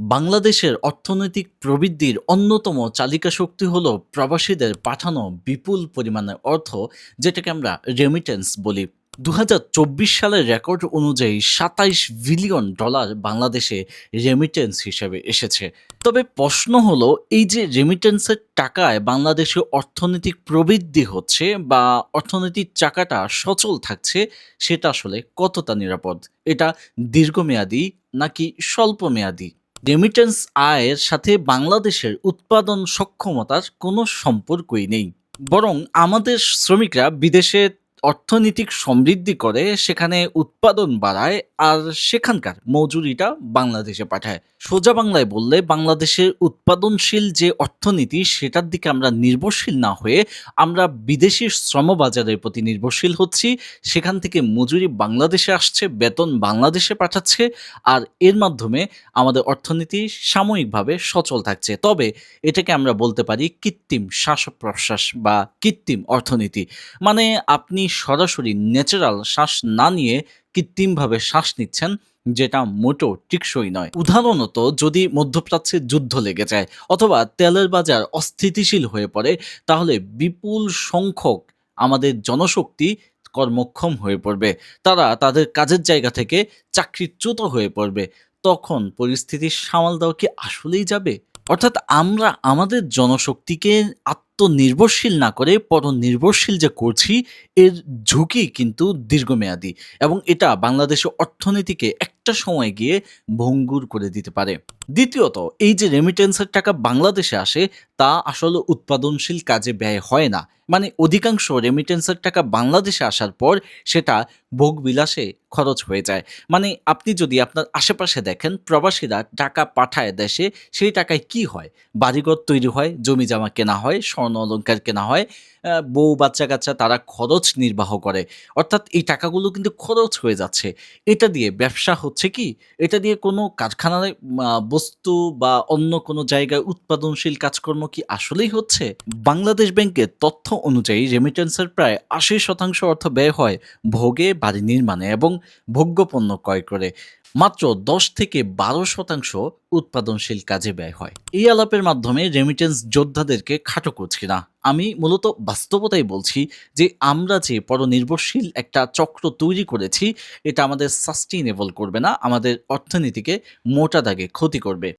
বাংলাদেশের অর্থনৈতিক প্রবৃদ্ধির অন্যতম চালিকা শক্তি হল প্রবাসীদের পাঠানো বিপুল পরিমাণের অর্থ, যেটাকে আমরা রেমিটেন্স বলি। দু হাজার চব্বিশ সালের রেকর্ড অনুযায়ী সাতাইশ বিলিয়ন ডলার বাংলাদেশে রেমিটেন্স হিসেবে এসেছে। তবে প্রশ্ন হলো, এই যে রেমিটেন্সের টাকায় বাংলাদেশে অর্থনৈতিক প্রবৃদ্ধি হচ্ছে বা অর্থনৈতিক চাকাটা সচল থাকছে, সেটা আসলে কতটা নিরাপদ? এটা দীর্ঘমেয়াদী নাকি স্বল্পমেয়াদী? রেমিটেন্স আয়ের সাথে বাংলাদেশের উৎপাদন সক্ষমতার কোনো সম্পর্কই নেই। বরং আমাদের শ্রমিকরা বিদেশে অর্থনৈতিক সমৃদ্ধি করে সেখানে উৎপাদন বাড়ায় আর সেখানকার মজুরিটা বাংলাদেশে পাঠায়। সোজা বাংলায় বললে বাংলাদেশের উৎপাদনশীল যে অর্থনীতি সেটার দিকে আমরা নির্ভরশীল না হয়ে আমরা বিদেশি শ্রমবাজারের প্রতি নির্ভরশীল হচ্ছি। সেখান থেকে মজুরি বাংলাদেশে আসছে, বেতন বাংলাদেশে পাঠাচ্ছে আর এর মাধ্যমে আমাদের অর্থনীতি সাময়িকভাবে সচল থাকছে। তবে এটাকে আমরা বলতে পারি কৃত্রিম শ্বাস প্রশ্বাস বা কৃত্রিম অর্থনীতি। মানে আপনি সরাসরি ন্যাচারাল শ্বাস না নিয়ে কৃত্রিমভাবে শ্বাস নিচ্ছেন, যেটা মোটো টিকসই নয়। উদাহরণত যদি মধ্যপ্রাচ্যে যুদ্ধ লেগে যায় অথবা তেলের বাজার অস্থিতিশীল হয়ে পড়ে, তাহলে বিপুল সংখ্যক আমাদের জনশক্তি কর্মক্ষম হয়ে পড়বে। তারা তাদের কাজের জায়গা থেকে চাকরিচ্যুত হয়ে পড়বে। তখন পরিস্থিতির সামাল দেওয়া কি আসলেই যাবে? অর্থাৎ আমরা আমাদের জনশক্তিকে আত্মনির্ভরশীল না করে পরনির্ভরশীল যে করছি, এর ঝুঁকি কিন্তু দীর্ঘমেয়াদী এবং এটা বাংলাদেশের অর্থনীতিকে একটা সময় গিয়ে ভঙ্গুর করে দিতে পারে। দ্বিতীয়ত, এই যে রেমিটেন্সের টাকা বাংলাদেশে আসে, তা আসলে উৎপাদনশীল কাজে ব্যয় হয় না। মানে অধিকাংশ রেমিটেন্সের টাকা বাংলাদেশে আসার পর সেটা ভোগবিলাসে খরচ হয়ে যায়। মানে আপনি যদি আপনার আশেপাশে দেখেন, প্রবাসীরা টাকা পাঠায় দেশে, সেই টাকায় কি হয়? বাড়িঘর তৈরি হয় জমি জামা কেনা হয়, স্বর্ণ অলঙ্কার কেনা হয় বউ, বাচ্চা কাচ্চা তারা খরচ নির্বাহ করে। অর্থাৎ এই টাকাগুলো কিন্তু খরচ হয়ে যাচ্ছে। এটা দিয়ে ব্যবসা হচ্ছে কি? এটা দিয়ে কোনো কারখানায় বস্তু বা অন্য কোনো জায়গায় উৎপাদনশীল কাজকর্ম কি আসলেই হচ্ছে? বাংলাদেশ ব্যাংকের তথ্য অনুযায়ী রেমিটেন্সের প্রায় আশি শতাংশ অর্থ ব্যয় হয় ভোগে, বাড়ি নির্মাণে এবং ভোগ্যপণ্য ক্রয় করে। মাত্র দশ থেকে বারো শতাংশ উৎপাদনশীল কাজে ব্যয় হয়। এই আলাপের মাধ্যমে রেমিটেন্স যোদ্ধাদেরকে খাটো করছি না। আমি মূলত বাস্তবতাই বলছি যে আমরা যে পরনির্ভরশীল একটা চক্র তৈরি করেছি, এটা আমাদের সাস্টেইনেবল করবে না, আমাদের অর্থনীতিকে মোটা দাগে ক্ষতি করবে।